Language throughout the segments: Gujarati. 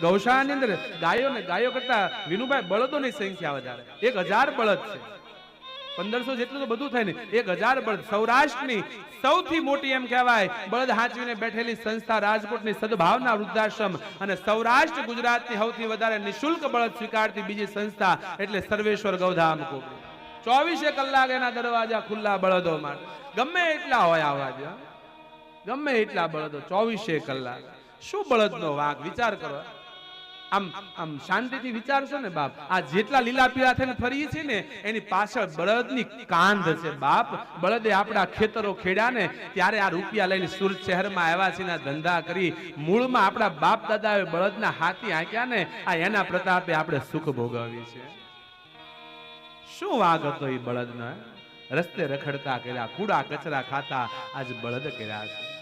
ગૌશાળાની અંદર ગાયો ને ગાયો કરતા વિનુભાઈ બળદોની સંખ્યા વધારે. એક હજાર બળદ છે. પંદરસો જેટલું તો બધું થાય ને. એક હજાર બળદ. સૌરાષ્ટ્રની સૌથી મોટી એમ કહેવાય, બળદ હાંચવીને બેઠેલી સંસ્થા રાજકોટની સદભાવના વૃદ્ધાશ્રમ અને સૌરાષ્ટ્ર ગુજરાતની સૌથી વધારે નિશુલ્ક બળદ સ્વીકારતી બીજી સંસ્થા એટલે સર્વેશ્વર ગૌધામ કોકડી ચોવીસે કલાક એના દરવાજા ખુલ્લા બળદો માટે ગમે એટલા હોય આવા જ ગમે એટલા બળદો. ચોવીસે કલાક. શું બળદનો વાંક? વિચાર કરો. આમ આમ શાંતિથી વિચારશો ને બાપ, આ જેટલા લીલા પીળા થઈને ફરીએ છીએ ને, એની પાછળ બળદની કાંધ છે બાપ. બળદે આપણા ખેતરો ખેડ્યા ને, ત્યારે આ રૂપિયા લઈને સુરત શહેરમાં આવ્યા છે ધંધા કરી. મૂળમાં આપણા બાપ દાદાએ બળદના હાથી આંક્યા ને, આ એના પ્રતાપે આપણે સુખ ભોગવીએ છીએ. શું વાગ હતો એ બળદનો? રસ્તે રખડતા કર્યા, કુડા કચરા ખાતા આજ બળદ કર્યા છે.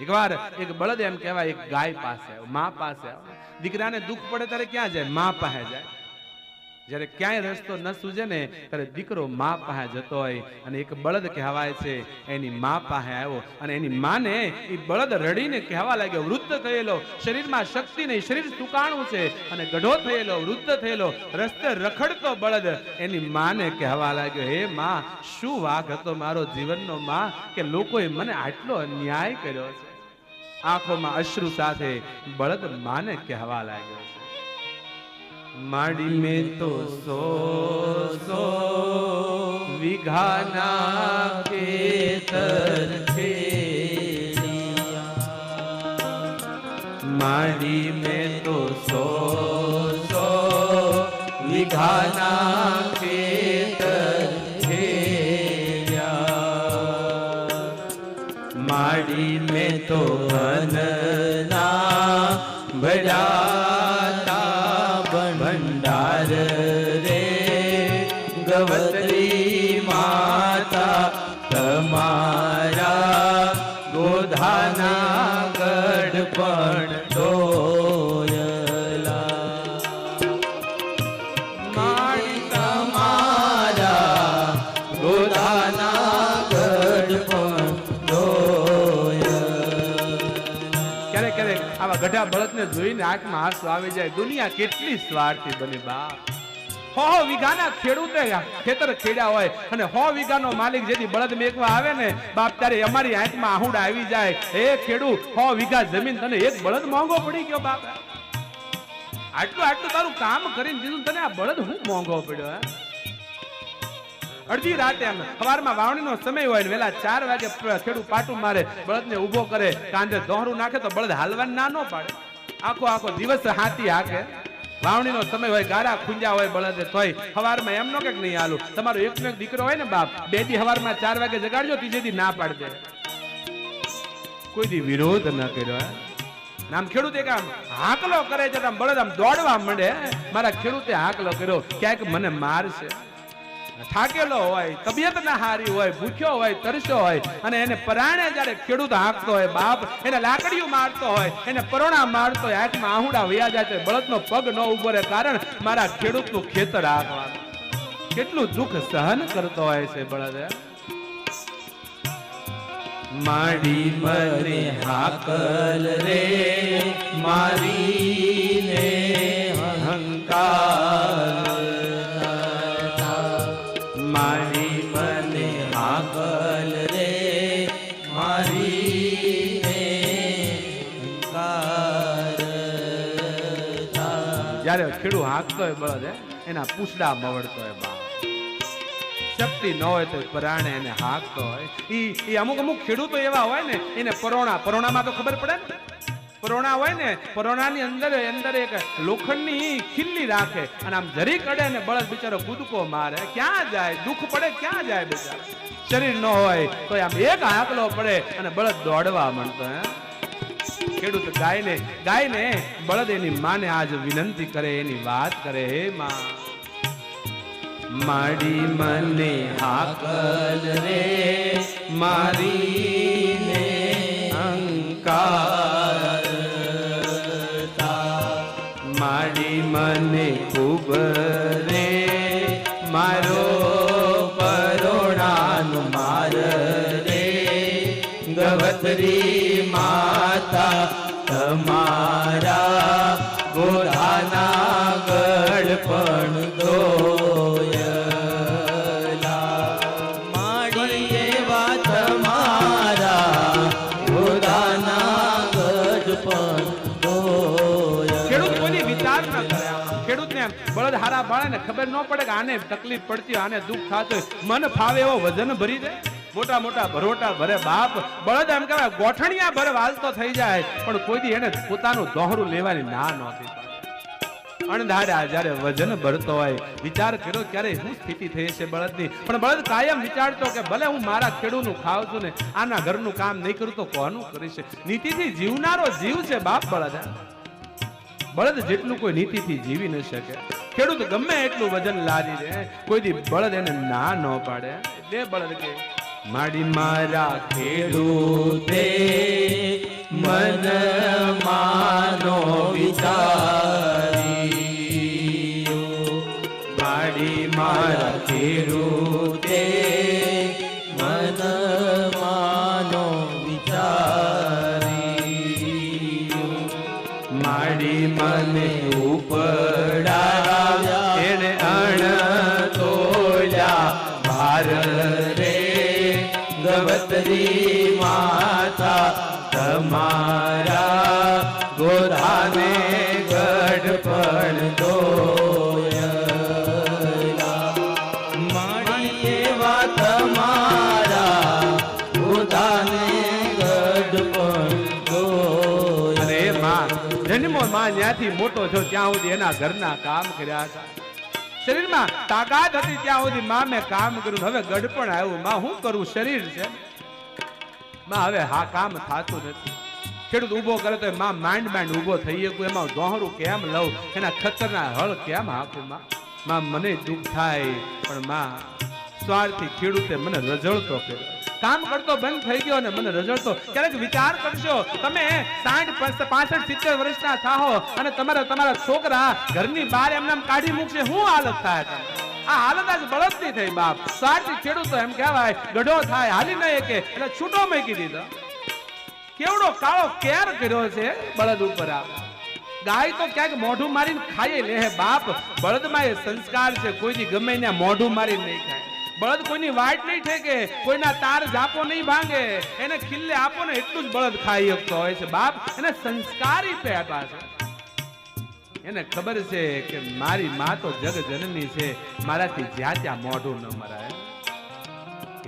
એકવાર એક બળદ એમ કહેવાય, એક ગાય પાસે, મા પાસે. દીકરાને દુઃખ પડે ત્યારે ક્યાં જાય? મા પાસે જાય. જ્યારે ક્યાંય રસ્તો ન સૂજે ને, ત્યારે દીકરો મા પાસે જતો હોય અને એક બળદ કહેવાય છે, એની મા પાસે આવ્યો. અને એની માને એ બળદ રડીને કહેવા લાગ્યો, વૃદ્ધ થયેલો, શરીરમાં શક્તિ નહીં, શરીર સુકાણું છે. અને ગઢો થયેલો, વૃદ્ધ થયેલો, રસ્તે રખડતો બળદ એની માને કહેવા લાગ્યો, હે મા, શું વાઘ હતો મારો જીવનનો, મા, કે લોકોએ મને આટલો અન્યાય કર્યો છે? આંખોમાં અશ્રુ સાથે બળદ માને કહેવા લાગ્યો છે. માડી મેં તો સો સો વિઘાના ખેતર માડી મેં તો સો સો વિઘાના માડી મેં તો અનના ભજાતા ગઢા બળદને જોઈને આંખમાં આંસુ આવી જાય. દુનિયા કેટલી સ્વાર્થી બની બાપ. હો વીઘાના ખેડૂતે ખેતર ખેડ્યા હોય અને હો, વીઘાનો માલિક જેથી બળદ મેકવા આવે ને, બાપ ત્યારે અમારી આંખમાં આહુડા આવી જાય. હે ખેડૂત હો, વીઘા જમીન તને એક બળદ મોંઘો પડી ગયો બાપ. આટલું આટલું તારું કામ કરીને દીધું તને આ બળદ હું મોંઘો પડ્યો, હે? અડધી રાતે એમ સવારમાં વાવણીનો સમય હોય ને વેલા ચાર વાગે ખેડૂત પાટું મારે બળદને ઊભો કરે, કાંધે દોહરું નાખે તો બળદ હાલવાનું ના ન પાડે. આખો આખો દિવસ હાથી હાકે. વાવણીનો સમય હોય, ગારા ખુંજા હોય બળદે, તોય સવારમાં એમ નો કે નહીં હાલું. તમારો એકનો એક દીકરો હોય ને બાપ, બે દી સવારમાં ચાર વાગે જગાડજો, ત્રીજે દી ના પાડજે. કોઈ દી વિરોધ ન કર્યો નામ ખેડૂત એક આમ હાકલો કરે છે આમ બળદ આમ દોડવા માંડે મારા ખેડૂતે હાકલો કર્યો, ક્યાંક મને મારશે. થાકેલો હોય, તબિયત ના હારી હોય, ભૂખ્યો હોય, તરસ્યો હોય, અને એને પરાણે જ્યારે ખેડૂત હાંકતો હોય, બાપ એને લાકડીઓ મારતો હોય, એને પરોણા મારતો હોય આંખમાં આહુડા વયા જાય બળદનો પગ ન ઊભો રહે કારણ મારા ખેડૂતનું ખેતર હાંકવાનું કેટલું દુઃખ સહન કરતો હોય છે બળદ. માડી મરે હાકલ રે મારી ને હંકાર જ્યારે ખેડૂ હાંકતો હોય બળદ એના પૂછડા મવડતો હોય બા શક્તિ ન હોય તો પરાણે એને હાંકતો હોય. ઈ એ અમુક અમુક ખેડૂતો એવા હોય ને, એને પરોણા, પરોણામાં તો ખબર પડે ને? પરોણા હોય ને, પરોણાની અંદર અંદર એક લોખંડની ખીલ્લી રાખે અને આમ જરી કડે ને બળદ બિચારો કૂદકો મારે. ક્યાં જાય? દુઃખ પડે ક્યાં જાય બિચારો? શરીર ન હોય તો આમ એક હાંકલો પડે અને બળદ દોડવા માંડતો, હે? ખેડૂત ગાયને ગાયને બળદ એની માને આજ વિનંતી કરે, એની વાત કરે, હે માં. માડી મને હાકલ રે મારી ને અંકાર માડી મને ખૂબ ગળપણ દોયલા. બળદ હારા બાળે ને ખબર ન પડે કે આને તકલીફ પડતી આને દુઃખ થતું મન ફાવે એવો વજન ભરી દે. મોટા મોટા ભરોટા ભરે બાપ. બળદ એમ કહેવાય, ગોઠણિયા ભરે વાલતો થઈ જાય. પણ કોઈ દી એને પોતાનું દોહરું લેવાની ના નહોતી. અણધાર્યા જ્યારે વજન ભરતો હોય, વિચાર કર્યો ક્યારે શું સ્થિતિ થઈ છે બળદની? પણ બળદ કાયમ વિચારતો કે ભલે હું મારા ખેડૂનું ખાવ છું ને, આના ઘરનું કામ નહીં કરું તો કોનું કરીશ? નીતિથી જીવનારો જીવ છે બાપ બળદ. બળદ જેટલું કોઈ નીતિથી જીવી ન શકે. ખેડૂત ગમે એટલું વજન લાદી દે કોઈ દી બળદ એને ના ન પાડે. બે બળદ કે, માડી મારા ખેડૂતે, મન માનો વિચાર્યો માડી મારા ખેડૂતે મન માનો વિચાર્યો માડી મને ઉપડાવ્યા એને અણ તોલ્યા ભાર રે ગવતરી માતા તમારા જન્મો ત્યાંથી મોટો થયો ત્યાં સુધી એના ઘરના કામ કર્યા હતા. શરીરમાં તાકાત હતી, ત્યાં સુધી માં મેં કામ કર્યું. હવે ગડપણ આવ્યું. માં શું કરું? શરીર છે. માં હવે હા કામ થાતું નથી. ખેડૂત ઊભો કરે તો માં માંડ માંડ ઊભો થઈ ગયો એમાં દોહરું કેમ લઉં? એના ખતરના હળ કેમ હાકું માં મને દુઃખ થાય, પણ માં સ્વાર્થી ખેડૂતે મને રજળતો કર્યો. કામ કરતો બંધ થઈ ગયો અને મને રજળતો ક્યારેક વિચાર કરશો તમે સાઠ પાસઠ, સિત્તેર વર્ષના થાહો અને તમારા તમારા છોકરા ઘરની બહાર એમને કાઢી મૂકશે. શું હાલત થાય આ હાલત આજ બળદની થઈ, બાપ. સાચી ખેડૂતો એમ કહેવાય, ગઢો થાય, હાલી ન એકે એટલે છૂટો મૂકી દીધો. કેવડો કાળો કેર કર્યો છે બળદ ઉપર આ. ગાય તો ક્યાંક મોઢું મારીને ખાઈ લે, બાપ. બળદમાં એ સંસ્કાર છે કોઈની ગમે ત્યાં મોઢું મારીને નહીં ખાય. બળદ કોઈની વાટ નહીં ઠેકે, કોઈના તાર જાપો નહીં ભાંગે. એને ખિલ્લે આપો ને એટલું જ બળદ ખાઈ શકતો હોય છે બાપ. એને સંસ્કારી પેટા છે. એને ખબર છે કે મારી મા તો જગ જનની છે. મારાથી જ્યાં ત્યાં મોઢું ન મરાય.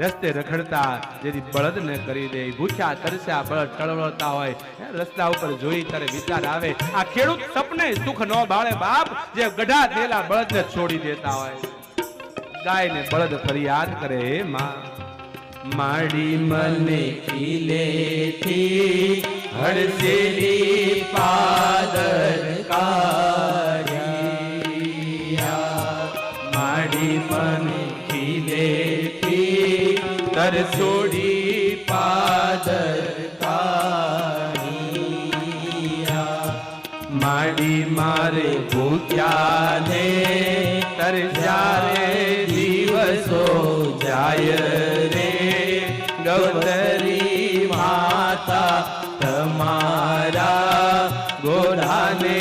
રસ્તે રખડતા જેથી બળદ ને કરી દે. ભૂખ્યા, તરસ્યા બળદ ટળવળતા હોય. રસ્તા ઉપર જોઈ ત્યારે વિચાર આવે, આ ખેડૂત સપને સુખ ન બાળે બાપ. જે ગઢા થયેલા બળદ ને છોડી દેતા હોય. ગાય ને બળદ ફરિયાદ કરે, માં, માડી મને ખીલેથી હળસેલી પાદર કારિયા માડી મને ખીલેથી તર છોડી પાદર માડી મારે ભૂખ્યા ને તરસ્યારે દિવસો જાય માતા, તમારા ગોઢાને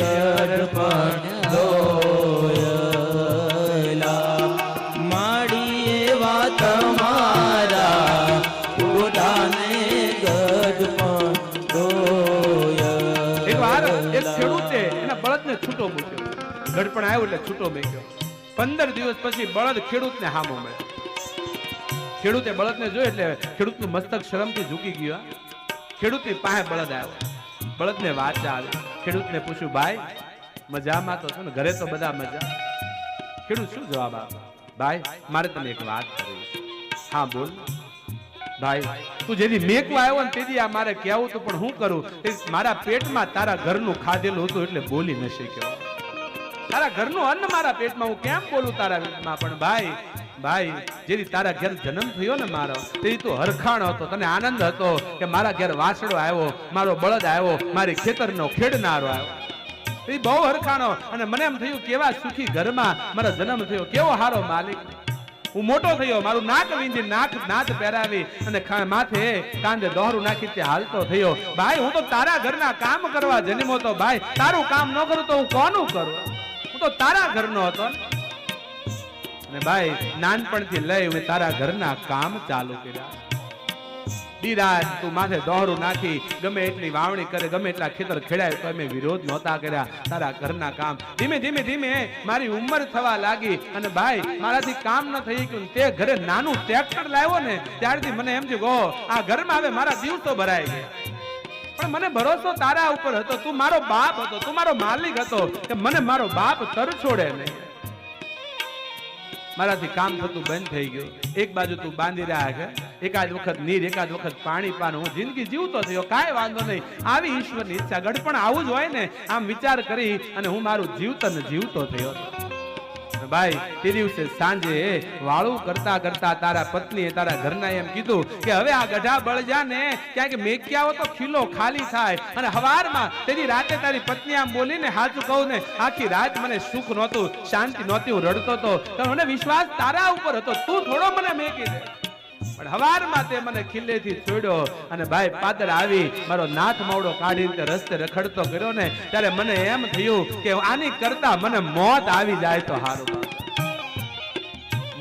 ગર્ભણ દોયલા માડી એવા તમારા ગોઢાને ગર્ભણ દોયલા એક વાર એક ખેડૂતે એના બળદને છૂટો મૂક્યો. ગડપણ આવ્યો એટલે છૂટો મૂક્યો. પંદર દિવસ પછી બળદ ખેડૂતને હામો મળ્યો. ખેડૂતે બળદને જોયું એટલે ખેડૂતનું મસ્તક શરમથી ઝૂકી ગયું. ખેડૂતની પાસે બળદ આવ્યો. બળદને વાત આવી ખેડૂતને પૂછ્યું, ભાઈ, મજામાં તો છો ને? ઘરે તો બધા મજા. ખેડૂત શું જવાબ આપ? ભાઈ, મારે તને એક વાત કરવી હા, બોલ. ભાઈ, તું જેથી મેકવા આવ્યો ને તેથી આ મારે કહેવું હતું, પણ હું કરું? મારા પેટમાં તારા ઘરનું ખાધેલું હતું એટલે બોલી ન શક્યો. તારા ઘરનું અન્ન મારા પેટમાં? હું કેમ બોલું તારા પેટમાં? પણ ભાઈ ભાઈ, જેથી તારા ઘેર જન્મ થયો ને મારો, તેથી તું હરખાણ હતો, તને આનંદ હતો કે મારા ઘેર વાસડો આવ્યો, મારો બળદ આવ્યો, મારી ખેતરનો ખેડનારો આવ્યો. એ બહુ હરખાણો, અને મને એમ થયું, કેવા સુખી ઘરમાં મારો જન્મ થયો, કેવો હારો માલિક. હું મોટો થયો, મારું નાક વીંધી, નાક નાચ પહેરાવી, અને માથે કાંધે દોહરું નાખી તે હાલતો થયો. ભાઈ, હું તો તારા ઘરના કામ કરવા જન્મો તો, ભાઈ, તારું કામ ન કરું તો હું કોનું કરું? હું તો તારા ઘરનો હતો ને. અને ભાઈ, નાનપણથી લઈ હું તારા ઘરના કામ ચાલુ કર્યા. દિરાજ તું માથે દોહરું નાખી, ગમે એટલી વાવણી કરે, ગમે એટલા ખેતર ખેડાય, તો અમે વિરોધ નહોતા કર્યા. તારા ઘરના કામ. ધીમે ધીમે ધીમે મારી ઉંમર થવા લાગી અને ભાઈ, મારાથી કામ ન થઈ ગયું તે ઘરે નાનું ટ્રેક્ટર લાવ્યો ને, ત્યારથી મને એમ થયું ગો આ ઘરમાં હવે મારા દિવસો ભરાઈ ગયા પણ મને ભરોસો તારા ઉપર હતો. તું મારો બાપ હતો. તું મારો માલિક હતો કે મને મારો બાપ તર છોડે નહીં. મારાથી કામ થતું બંધ થઈ ગયું. એક બાજુ તું બાંધી રહ્યા છે, એકાદ વખત નીર, એકાદ વખત પાણી પાન. હું જિંદગી જીવતો થયો, કાંઈ વાંધો નહીં. આવી ઈશ્વરની ઈચ્છા ગઢ પણ આવું જ હોય ને, આમ વિચાર કરી અને હું મારું જીવતન જીવતો થયો. ભાઈ, તે દિવસે સાંજે વાળું કરતા કરતા તારા પત્નીએ તારા ઘરના એમ કીધું કે હવે આ ગઢા બળજા ને ક્યાંક મેક્યાઓ તો ખીલો ખાલી થાય. અને હવારમાં તેની રાતે તારી પત્ની આમ બોલીને હાચું કહું ને, આખી રાત મને સુખ નહોતું, શાંતિ નહોતી, હું રડતો હતો મને વિશ્વાસ તારા ઉપર હતો, તું થોડો મને મેકી દે. પણ હવારમાં તે મને ખીલ્લેથી છોડ્યો અને ભાઈ પાદર આવી, મારો નાથ મોડો કાઢીને રસ્તે રખડતો કર્યો ને, ત્યારે મને એમ થયું કે આની કરતા મને મોત આવી જાય તો સારું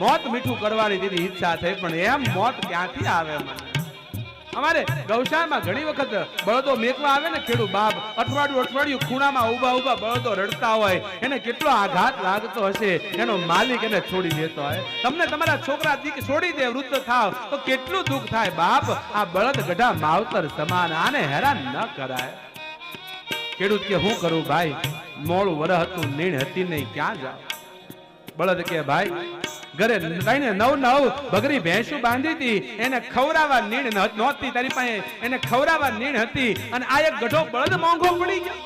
મોત મીઠું કરવાની દીધી ઈચ્છા થઈ, પણ એમ મોત ક્યાંથી આવે મને? અમારે ગૌશાળામાં ઘણી વખત બળદો મેકવા આવે ને ખેડૂત બાપ, અઠવાડિયું અઠવાડિયું ખૂણામાં ઊભા ઊભા બળદો રડતા હોય, એને કેટલો આઘાત લાગતો હશે, એનો માલિક એને છોડી દેતો હોય. તમને તમારા છોકરા દીક છોડી દે, વૃદ્ધ થાવ, તો કેટલું દુઃખ થાય બાપ? આ બળદ ગઢા માવતર સમાન, આને હેરાન ન કરાય. ખેડૂત કે, હું કરું ભાઈ? મોડું વરહ હતું, નીણ હતી નહીં, ક્યાં જાવ બળદ કે, ભાઈ ઘરે લઈને નવ નવ બગરી ભેંસું બાંધી હતી. એને ખવરાવા નીણ નહોતી. તારી પાસે એને ખવરાવા નીણ હતી. અને આ એક ગઢો બળદ મોંઘો પડી ગયો.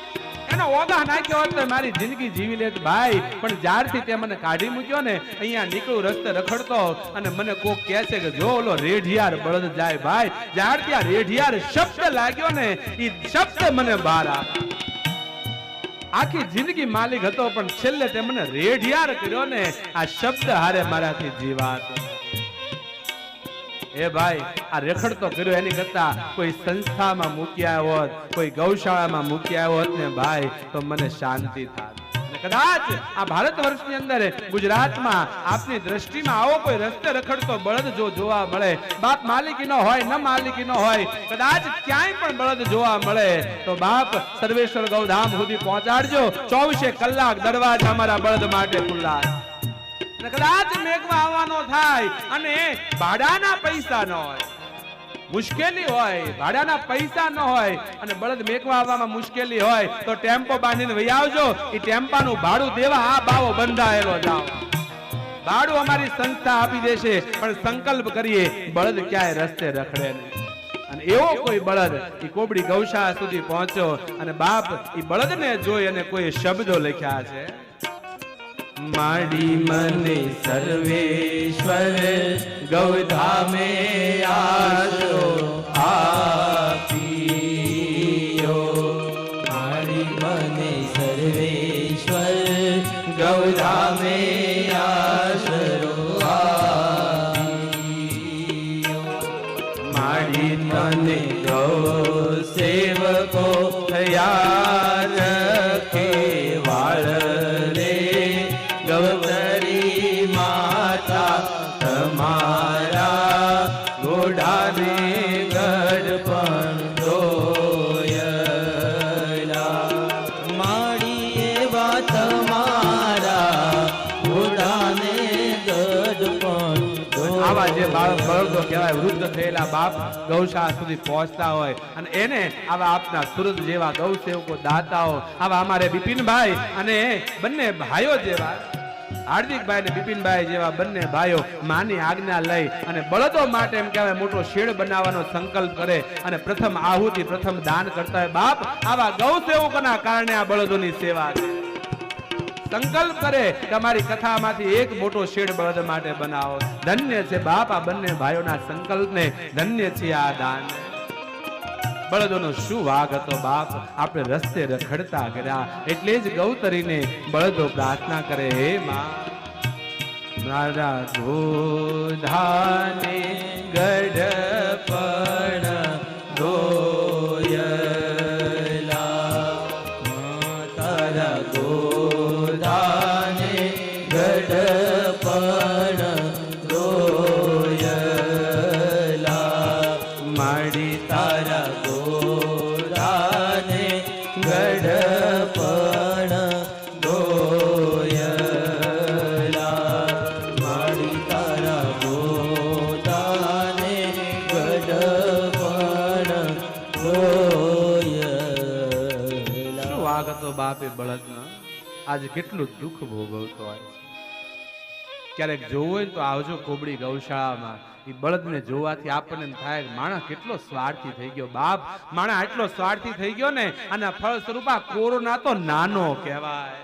એનો ઓગા નાખ્યો હોત. મારી જિંદગી જીવી લેત ભાઈ. પણ જ્યારથી તે મને કાઢી મૂક્યો ને, અહીંયા નીકળું રસ્તે રખડતો. અને મને કોક કહે છે કે, જો ઓલો રેઢિયાર બળદ જાય ભાઈ. જ્યારથી આ રેઢિયાર શબ્દ લાગ્યો ને એ શબ્દ મને બહાર આવે આખી જિંદગી માલિક હતો, પણ છેલ્લે તે મને રેઢિયાર કર્યો ને આ શબ્દ હારે મારાથી જીવાત. એ ભાઈ, આ રેખડ તો કર્યો એની કરતા કોઈ સંસ્થામાં મૂક્યા હોત, કોઈ ગૌશાળામાં મૂક્યા હોત ને ભાઈ, તો મને શાંતિ અને કદાચ આ ભારત વર્ષની અંદર ગુજરાતમાં આપની દ્રષ્ટિમાં આવો કોઈ રસ્તે રખડતો બળદ જો જોવા મળે, બાપ માલિકી હોય, ન માલિકી હોય, કદાચ ક્યાંય પણ બળદ જોવા મળે, તો બાપ સર્વેશ્વર ગૌધામ સુધી પહોંચાડજો. ચોવીસે કલાક દરવાજા અમારા બળદ માટે ખુલ્લા કદાચ મેઘમાં આવવાનો થાય અને ભાડાના પૈસા ન હોય. મુશ્કેલી હોય, ભાડાના પૈસા ન હોય અને બળદ મેકવા આવવામાં મુશ્કેલી હોય, તો ટેમ્પો બાંધીને વહી આવજો. એ ટેમ્પાનું ભાડું દેવા આ બાવો બંધાયેલો જાઓ. ભાડું અમારી સંસ્થા આપી દેશે, પણ સંકલ્પ કરીએ, બળદ ક્યાંય રસ્તે રખડે નહીં. અને એવો કોઈ બળદ એ કોબડી ગૌશાળા સુધી પહોંચ્યો અને બાપ એ બળદને જોઈ અને કોઈ શબ્દો લખ્યા છે. માડી મને સર્વેશ્વર ગૌધામે આશો આપીયો માડી મને સર્વેશ્વર ગૌધામે થયેલા બાપ ગૌશાળા સુધી પહોંચતા હોય અને એને આવા આપના સુરત જેવા ગૌ સેવકો દાતાઓ, આવા અમારે બિપિનભાઈ અને બંને ભાઈઓ જેવા, હાર્દિકભાઈ અને બિપિનભાઈ જેવા બંને ભાઈઓ માની આજ્ઞા લઈ અને બળદો માટે એમ કહેવાય મોટો શેડ બનાવવાનો સંકલ્પ કરે અને પ્રથમ આહુતિ, પ્રથમ દાન કરતા હોય બાપ આવા ગૌ સેવકોના કારણે આ બળદોની સેવા છે સંકલ્પ કરે કે અમારી કથામાંથી એક મોટો શેડ બળદ માટે બનાવો. ધન્ય છે બાપ આ બંને ભાઈઓના સંકલ્પને, ધન્ય છે આ દાન. બળદોનો શું વાગ હતો બાપ? આપણે રસ્તે રખડતા કર્યા. એટલે જ ગૌતરીને બળદો પ્રાર્થના કરે, હે માં, મારા ગોધાને ગઢપણ દોયલા આજે કેટલું દુઃખ ભોગવતો હોય ક્યારેક જોવું હોય તો આવજો કોબડી ગૌશાળામાં. એ બળદને જોવાથી આપણને થાય કે કેટલો સ્વાર્થી થઈ ગયો. બાપ, માણસ આટલો સ્વાર્થી થઈ ગયો ને આના ફળ સ્વરૂપ કોરોના તો નાનો કહેવાય.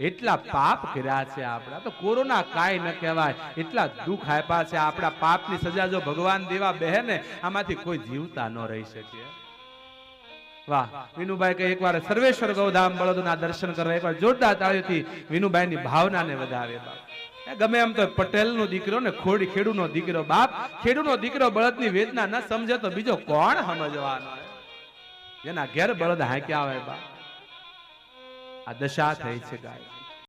એટલા પાપ કર્યા છે આપણા. તો કોરોના કાંઈ ન કહેવાય. એટલા દુઃખ આપ્યા છે આપણા પાપની સજા જો ભગવાન દેવા બહેને આમાંથી કોઈ જીવતા ન રહી શકે. વાહ, વિનુભાઈ કે એકવાર સર્વેશ્વર ગૌધામ બળદના દર્શન કરવા એકવાર જોરદાર તાળીઓથી વિનુભાઈની ભાવનાને વધાવે ગમે એમ તો પટેલનો દીકરો ને ખોડી ખેડૂનો દીકરો બાપ, ખેડૂનો દીકરો બળદની વેદના ન સમજે તો બીજો કોણ સમજવાનો? જેના ઘેર બળદ હાંક્યા આવે બાપ. આ દશા થઈ છે ગાય.